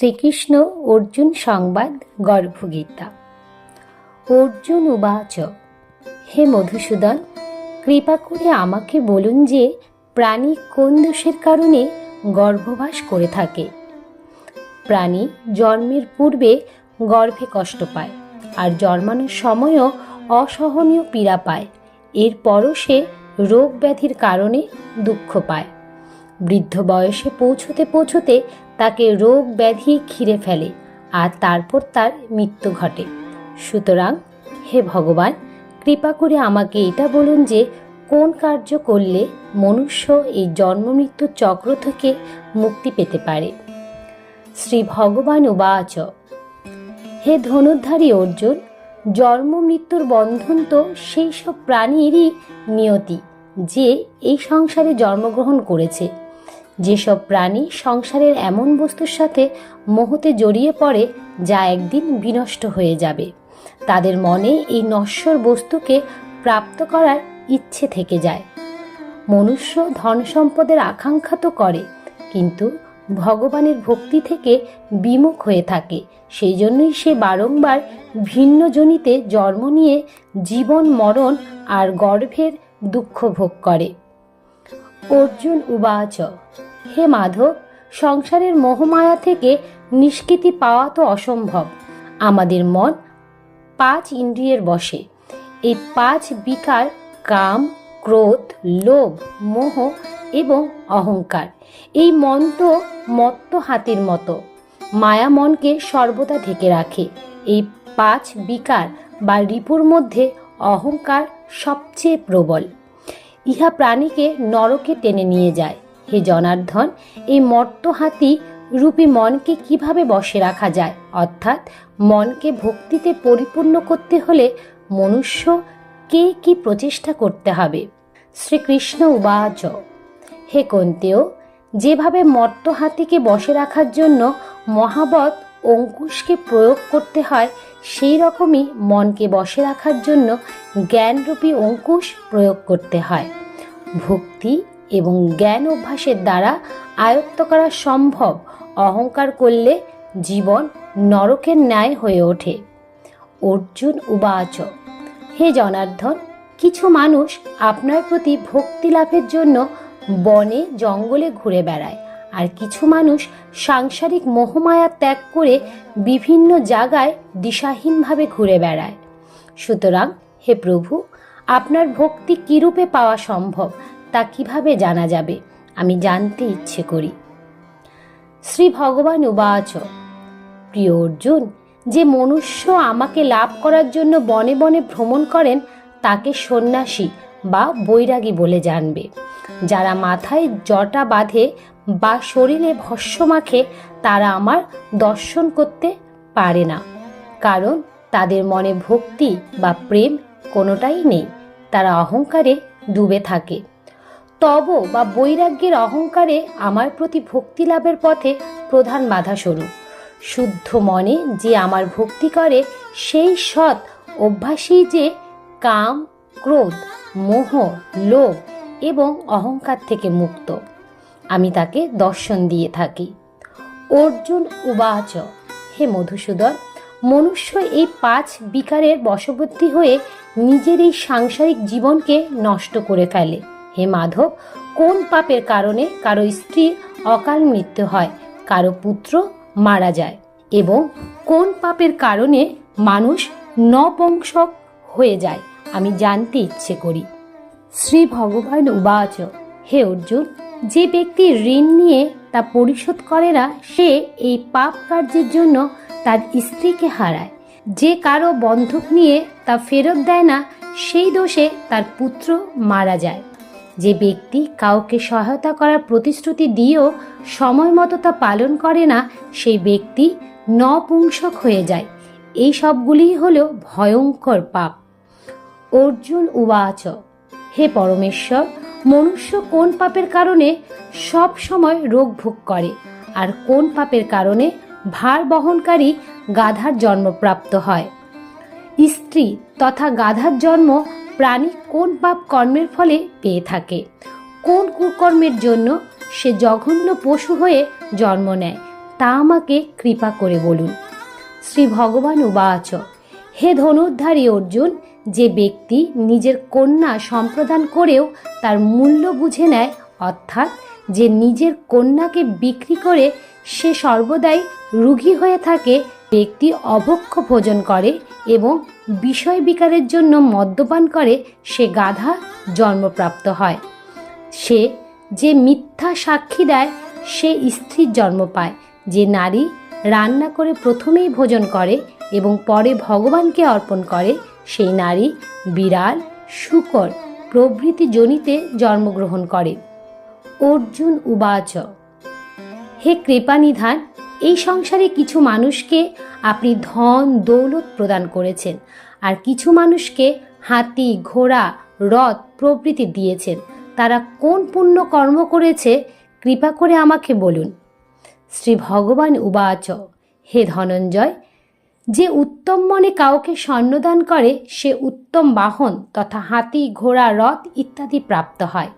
শ্রীকৃষ্ণ অর্জুন সংবাদ, গর্ভগীতা। অর্জুন উবাচ হে মধুসূদন, কৃপা করে আমাকে বলুন যে, প্রাণী কোন দোষের কারণে গর্ভবাস করে থাকে? প্রাণী জন্মের পূর্বে গর্ভে কষ্ট পায় আর জন্মানোর সময়ও অসহনীয় পীড়া পায়। এরপরও সে রোগ ব্যাধির কারণে দুঃখ পায়। বৃদ্ধ বয়সে পৌঁছতে পৌঁছতে তাকে রোগ ব্যাধি ঘিরে ফেলে আর তারপর তার মৃত্যু ঘটে। সুতরাং, হে ভগবান, কৃপা করে আমাকে এটা বলুন যে কোন কার্য করলে মনুষ্য এই জন্ম মৃত্যু চক্র থেকে মুক্তি পেতে পারে। শ্রী ভগবান উবাচ। হে ধনুর্ধারী অর্জুন, জন্ম মৃত্যুর বন্ধন তো সেই সব প্রাণীরই নিয়তি যে এই সংসারে জন্মগ্রহণ করেছে। যেসব প্রাণী সংসারের এমন বস্তুর সাথে মোহতে জড়িয়ে পড়ে, যা একদিন বিনষ্ট হয়ে যাবে। তাদের মনে এই নশ্বর বস্তুকে প্রাপ্ত করার ইচ্ছে থেকে যায়। মনুষ্য ধন সম্পদের আকাঙ্ক্ষা তো করে, কিন্তু ভগবানের ভক্তি থেকে বিমুখ হয়ে থাকে। সেই জন্যই সে বারংবার ভিন্ন জনিতে জন্ম নিয়ে জীবন মরণ আর গর্ভের দুঃখ ভোগ করে। অর্জুন উবাচ হে মাধব, সংসারের মোহমায়া থেকে নিষ্কৃতি পাওয়া তো অসম্ভব। আমাদের মন পাঁচ ইন্দ্রিয়ের বসে। এই পাঁচ বিকার কাম, ক্রোধ, লোভ, মোহ এবং অহংকার। এই মন তো মত্ত হাতির মতো। মায়া মনকে সর্বদা ঢেকে রাখে। এই পাঁচ বিকার বা রিপুর মধ্যে অহংকার সবচেয়ে প্রবল। ইহা প্রাণীকে নরকে টেনে নিয়ে যায়। হে জনার্ধন এই মর্ত হাতি রূপী মনকে কীভাবে বসে রাখা যায়? অর্থাৎ মনকে ভক্তিতে পরিপূর্ণ করতে হলে মনুষ্য কে কি প্রচেষ্টা করতে হবে? শ্রীকৃষ্ণ উবাচ। হে কন্তেও, যেভাবে মর্ত হাতিকে বসে রাখার জন্য মহাবত অঙ্কুশকে প্রয়োগ করতে হয়, সেই রকমই মনকে বসে রাখার জন্য জ্ঞানরূপী অঙ্কুশ প্রয়োগ করতে হয়। ভক্তি এবং জ্ঞান অভ্যাসের দ্বারা আয়ত্ত করা সম্ভব অহংকার করলে জীবন নরকের ন্যায় হয়ে ওঠে। অর্জুন উবাচ, হে জনার্দন, কিছু মানুষ আপনার প্রতি ভক্তি লাভের জন্য বনে, জঙ্গলে ঘুরে বেড়ায় আর কিছু মানুষ সাংসারিক মোহমায়া ত্যাগ করে বিভিন্ন জায়গায় দিশাহীনভাবে ঘুরে বেড়ায়। সুতরাং, হে প্রভু, আপনার ভক্তি কীরূপে পাওয়া সম্ভব কীভাবে জানা যাবে? আমি জানতে ইচ্ছে করি। শ্রী ভগবান উবাচ, প্রিয় অর্জুন, যে মনুষ্য আমাকে লাভ করার জন্য বনে বনে ভ্রমণ করেন, তাকে সন্ন্যাসী বা বৈরাগী বলে জানবে। যারা মাথায় জটা বাঁধে বা শরীরে ভস্য মাখে, তারা আমার দর্শন করতে পারে না। কারণ তাদের মনে ভক্তি বা প্রেম কোনোটাই নেই। তারা অহংকারে ডুবে থাকে। তব বা বৈরাগ্যের অহংকারে আমার প্রতি ভক্তি লাভের পথে প্রধান বাধা স্বরূপ। শুদ্ধ মনে যে আমার ভক্তি করে, সেই সৎ অভ্যাসী যে কাম, ক্রোধ, মোহ, লোভ এবং অহংকার থেকে মুক্ত। আমি তাকে দর্শন দিয়ে থাকি। অর্জুন উবাচ, হে মধুসূদন, মনুষ্য এই পাঁচ বিকারের বশবর্তী হয়ে নিজের এই সাংসারিক জীবনকে নষ্ট করে ফেলে। হে মাধব, কোন পাপের কারণে কারও স্ত্রীর অকাল মৃত্যু হয়, কারও পুত্র মারা যায়? এবং কোন পাপের কারণে মানুষ নবংশক হয়ে যায়? আমি জানতে ইচ্ছে করি। শ্রী ভগবান উবাচ, হে অর্জুন, যে ব্যক্তি ঋণ নিয়ে তা পরিশোধ করে না, সে এই পাপ কার্যের জন্য তার স্ত্রীকে হারায়। যে কারও বন্ধক নিয়ে তা ফেরত দেয় না, সেই দোষে তার পুত্র মারা যায়। যে ব্যক্তি কাউকে সহায়তা করার প্রতিশ্রুতি দিয়েও সময় মতো তা পালন করে না, সেই ব্যক্তি নপুংসক হয়ে যায়। এই সবগুলিই হল ভয়ঙ্কর পাপ। অর্জুন উবাচ, হে পরমেশ্বর, মনুষ্য কোন পাপের কারণে সব সময় রোগ ভোগ করে? আর কোন পাপের কারণে ভার বহনকারী গাধার জন্মপ্রাপ্ত হয়? স্ত্রী তথা গাধার জন্ম প্রাণী কোন পাপ কর্মের ফলে পেয়ে থাকে? কোন কুকর্মের জন্য সে জঘন্য পশু হয়ে জন্ম নেয়? তা আমাকে কৃপা করে বলুন। শ্রী ভগবান উবাচ। হে ধনুদ্ধারী অর্জুন, যে ব্যক্তি নিজের কন্যা সম্প্রদান করেও তার মূল্য বুঝে নেয়, অর্থাৎ যে নিজের কন্যাকে বিক্রি করে সে সর্বদাই রুগী হয়ে থাকে ব্যক্তি অভক্ষ ভোজন করে এবং বিষয় বিকারের জন্য মদ্যপান করে, সে গাধা জন্মপ্রাপ্ত হয়। সে যে মিথ্যা সাক্ষী দেয়, সে স্ত্রীর জন্ম পায়। যে নারী রান্না করে প্রথমেই ভোজন করে এবং পরে ভগবানকে অর্পণ করে, সেই নারী বিড়াল, শুকর প্রভৃতি জনিতে জন্মগ্রহণ করে। অর্জুন উবাচ। হে কৃপানিধান এই সংসারে কিছু মানুষকে আপনি ধন, দৌলত প্রদান করেছেন আর কিছু মানুষকে হাতি, ঘোড়া রথ প্রভৃতি দিয়েছেন। তারা কোন পুণ্য কর্ম করেছে, কৃপা করে আমাকে বলুন। শ্রী ভগবান উবাচ, হে ধনঞ্জয়, যে উত্তম মনে কাউকে স্বর্ণদান করে, সে উত্তম বাহন তথা হাতি, ঘোড়া রথ ইত্যাদি প্রাপ্ত হয়।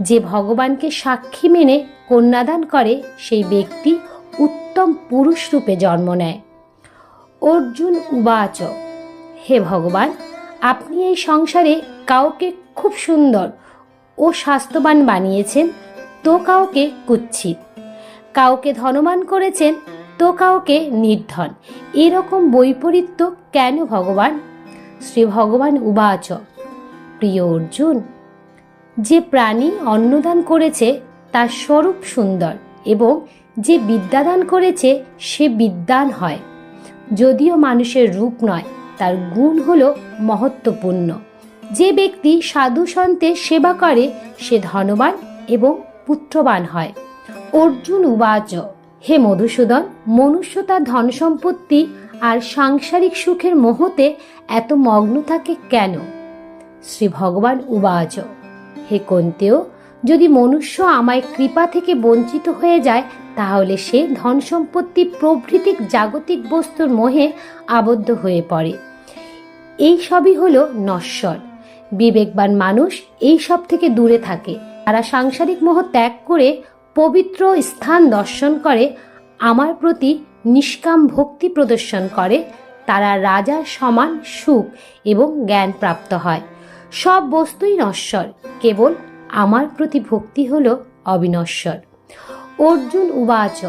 যে ভগবানকে সাক্ষী মেনে কন্যাদান করে, সেই ব্যক্তি উত্তম পুরুষ রূপে জন্ম নেয়। অর্জুন উবাচ, হে ভগবান, আপনি এই সংসারে কাউকে খুব সুন্দর ও স্বাস্থ্যবান বানিয়েছেন, তো কাউকে কুচ্ছিত। কাউকে ধনবান করেছেন, তো কাউকে নির্ধন। এরকম বৈপরীত্য কেন ভগবান? শ্রী ভগবান উবাচ, প্রিয় অর্জুন, যে প্রাণী অন্নদান করেছে তার স্বরূপ সুন্দর এবং যে বিদ্যাদান করেছে, সে বিদ্যান হয়। যদিও মানুষের রূপ নয়, তার গুণ হল মহত্বপূর্ণ। যে ব্যক্তি সাধু সন্তের সেবা করে, সে ধনবান এবং পুত্রবান হয়। অর্জুন উবাচ, হে মধুসূদন মনুষ্য তার ধন সম্পত্তি আর সাংসারিক সুখের মোহতে এত মগ্ন থাকে কেন? শ্রী ভগবান উবাচ, হে কন্তেও যদি মনুষ্য আমায় কৃপা থেকে বঞ্চিত হয়ে যায়, তাহলে সে ধন সম্পত্তি প্রভৃতিক জাগতিক বস্তুর মোহে আবদ্ধ হয়ে পড়ে। এই সবই হলো নশ্বর। বিবেকবান মানুষ এই সব থেকে দূরে থাকে। তারা সাংসারিক মোহ ত্যাগ করে পবিত্র স্থান দর্শন করে, আমার প্রতি নিষ্কাম ভক্তি প্রদর্শন করে। তারা রাজার সমান সুখ এবং জ্ঞান প্রাপ্ত হয়। সব বস্তুই নশ্বর। কেবল আমার প্রতি ভক্তি হল অবিনশ্বর। অর্জুন উবাচ,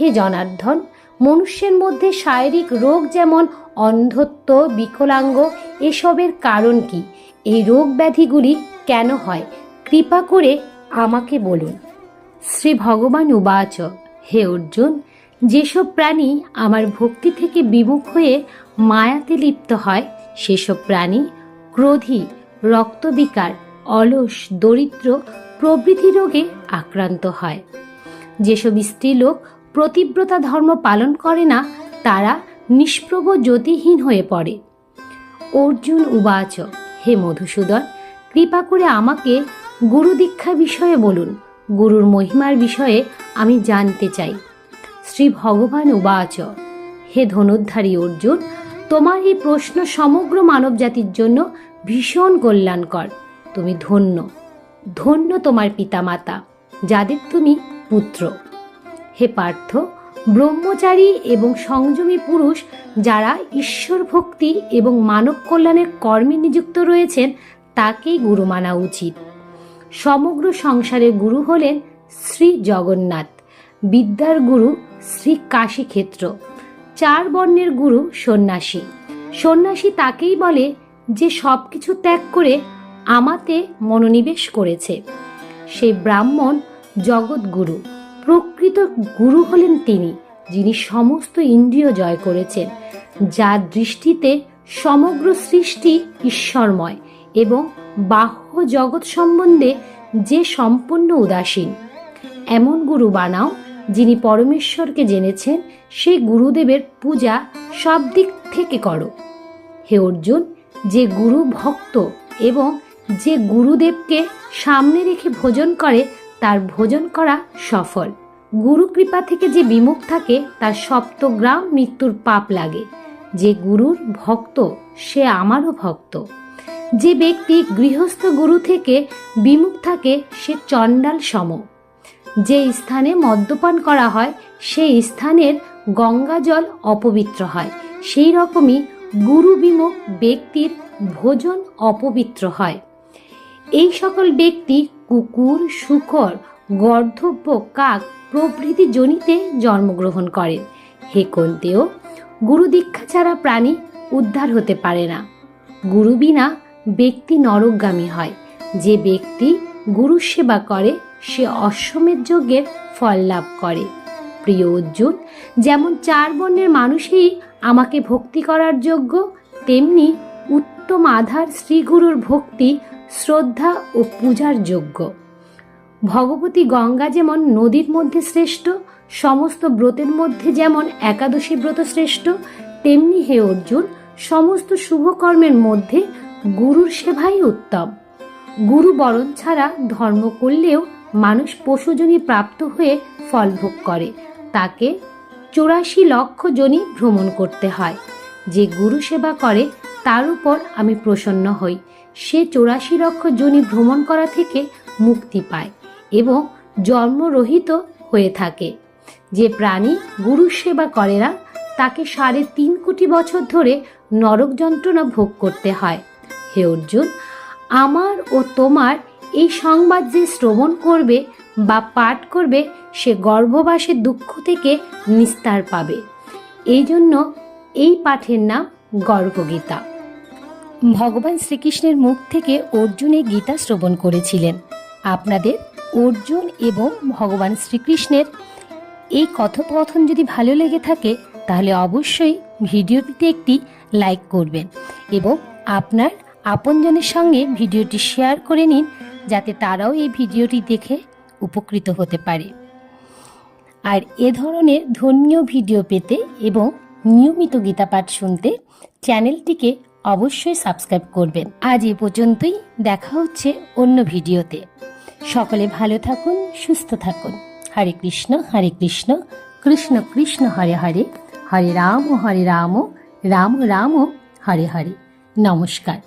হে জনার্ধন মনুষ্যের মধ্যে শারীরিক রোগ যেমন অন্ধত্ব, বিকলাঙ্গ, এসবের কারণ কি? এই রোগ ব্যাধিগুলি কেন হয়? কৃপা করে আমাকে বলুন। শ্রী ভগবান উবাচ, হে অর্জুন, যেসব প্রাণী আমার ভক্তি থেকে বিমুখ হয়ে মায়াতে লিপ্ত হয়, সেসব প্রাণী ক্রোধী, রক্তবিকার অলস, দরিদ্র, প্রভৃতি রোগে আক্রান্ত হয়। যেসব স্ত্রীলোক প্রতিব্রতা ধর্ম পালন করে না, তারা নিষ্প্রভ জ্যোতিহীন হয়ে পড়ে। অর্জুন উবাচ, হে মধুসূদন, কৃপা করে আমাকে গুরু দীক্ষা বিষয়ে বলুন। গুরুর মহিমার বিষয়ে আমি জানতে চাই। শ্রী ভগবান উবাচ, হে ধনুর্ধারী অর্জুন, তোমার এই প্রশ্ন সমগ্র মানবজাতির জন্য ভীষণ কল্যাণকর। তুমি ধন্য। ধন্য তোমার পিতামাতা, যাদের তুমি পুত্র। হে পার্থ, ব্রহ্মচারী এবং সংযমী পুরুষ যারা ঈশ্বর ভক্তি এবং মানব কল্যাণের কর্মে নিযুক্ত রয়েছেন, তাকেই গুরু মানা উচিত। সমগ্র সংসারের গুরু হলেন শ্রী জগন্নাথ। বিদ্যার গুরু শ্রী কাশীক্ষেত্র। চার বর্ণের গুরু সন্ন্যাসী। সন্ন্যাসী তাকেই বলে যে সব কিছু ত্যাগ করে আমাতে মনোনিবেশ করেছে। সেই ব্রাহ্মণ জগৎগুরু, প্রকৃত গুরু হলেন তিনি, যিনি সমস্ত ইন্দ্রিয় জয় করেছেন, যার দৃষ্টিতে সমগ্র সৃষ্টি ঈশ্বরময় এবং বাহ্য জগৎ সম্বন্ধে যে সম্পূর্ণ উদাসীন। এমন গুরু বানাও, যিনি পরমেশ্বরকে জেনেছেন সেই গুরুদেবের পূজা সব দিক থেকে করো। হে অর্জুন, যে গুরু ভক্ত এবং যে গুরুদেবকে সামনে রেখে ভোজন করে, তার ভোজন করা সফল। গুরু কৃপা থেকে যে বিমুখ থাকে, তার সপ্তগ্রাম মৃত্যুর পাপ লাগে। যে গুরুর ভক্ত, সে আমারও ভক্ত। যে ব্যক্তি গৃহস্থ গুরু থেকে বিমুখ থাকে, সে চণ্ডাল সম। যে স্থানে মদ্যপান করা হয়, সেই স্থানের গঙ্গা জল অপবিত্র হয়। সেই রকমই গুরু বিমুখ ব্যক্তির ভোজন অপবিত্র হয়। এই সকল ব্যক্তি কুকুর, শুকর, গর্ধব্য, কাক প্রভৃতি জনিতে জন্মগ্রহণ করেন। হে কন্তেও, গুরু দীক্ষা ছাড়া প্রাণী উদ্ধার হতে পারে না। গুরু বিনা ব্যক্তি নরকগামী হয়। যে ব্যক্তি গুরু সেবা করে, সে অশ্বমেধ যজ্ঞের ফল লাভ করে। প্রিয় অর্জুন যেমন চার বর্ণের মানুষই আমাকে ভক্তি করার যোগ্য, তেমনি উত্তম আধার শ্রীগুরুর ভক্তি শ্রদ্ধা ও পূজার যোগ্য। ভগবতী গঙ্গা যেমন নদীর মধ্যে শ্রেষ্ঠ, সমস্ত ব্রতের মধ্যে যেমন একাদশী ব্রত শ্রেষ্ঠ, তেমনি হে অর্জুন, সমস্ত শুভ কর্মের মধ্যে গুরুর সেবাই উত্তম। গুরু বরণ ছাড়া ধর্ম করলেও মানুষ পশুজনী প্রাপ্ত হয়ে ফল ভোগ করে। তাকে চৌরাশি লক্ষ জনই ভ্রমণ করতে হয়। যে গুরু সেবা করে তার উপর আমি প্রসন্ন হই। সে চৌরাশি লক্ষ জনি ভ্রমণ করা থেকে মুক্তি পায় এবং জন্মরহিত হয়ে থাকে। যে প্রাণী গুরু সেবা করে না, তাকে সাড়ে তিন কোটি বছর ধরে নরক যন্ত্রণা ভোগ করতে হয়। হে অর্জুন, আমার ও তোমার এই সংবাদ যে শ্রবণ করবে বা পাঠ করবে, সে গর্ভবাসের দুঃখ থেকে নিস্তার পাবে। এই জন্য এই পাঠের নাম গর্ভগীতা। ভগবান শ্রীকৃষ্ণের মুখ থেকে অর্জুন গীতা শ্রবণ করেছিলেন। আপনাদের অর্জুন এবং ভগবান শ্রীকৃষ্ণের এই কথোপকথন যদি ভালো লেগে থাকে, তাহলে অবশ্যই ভিডিওটিতে একটি লাইক করবেন এবং আপনার আপনজনের সঙ্গে ভিডিওটি শেয়ার করে নিন, যাতে তারাও এই ভিডিওটি দেখে উপকৃত হতে পারে। আর এ ধরনের ধর্মীয় ভিডিও পেতে এবং নিয়মিত গীতা পাঠ শুনতে চ্যানেলটিকে অবশ্যই সাবস্ক্রাইব করবেন। আজ এ পর্যন্তই, দেখা হচ্ছে অন্য ভিডিওতে। সকলে ভালো থাকুন, সুস্থ থাকুন। হরে কৃষ্ণ হরে কৃষ্ণ কৃষ্ণ কৃষ্ণ, হরে হরে। হরে রাম হরে রাম রাম রাম হরে হরে। নমস্কার।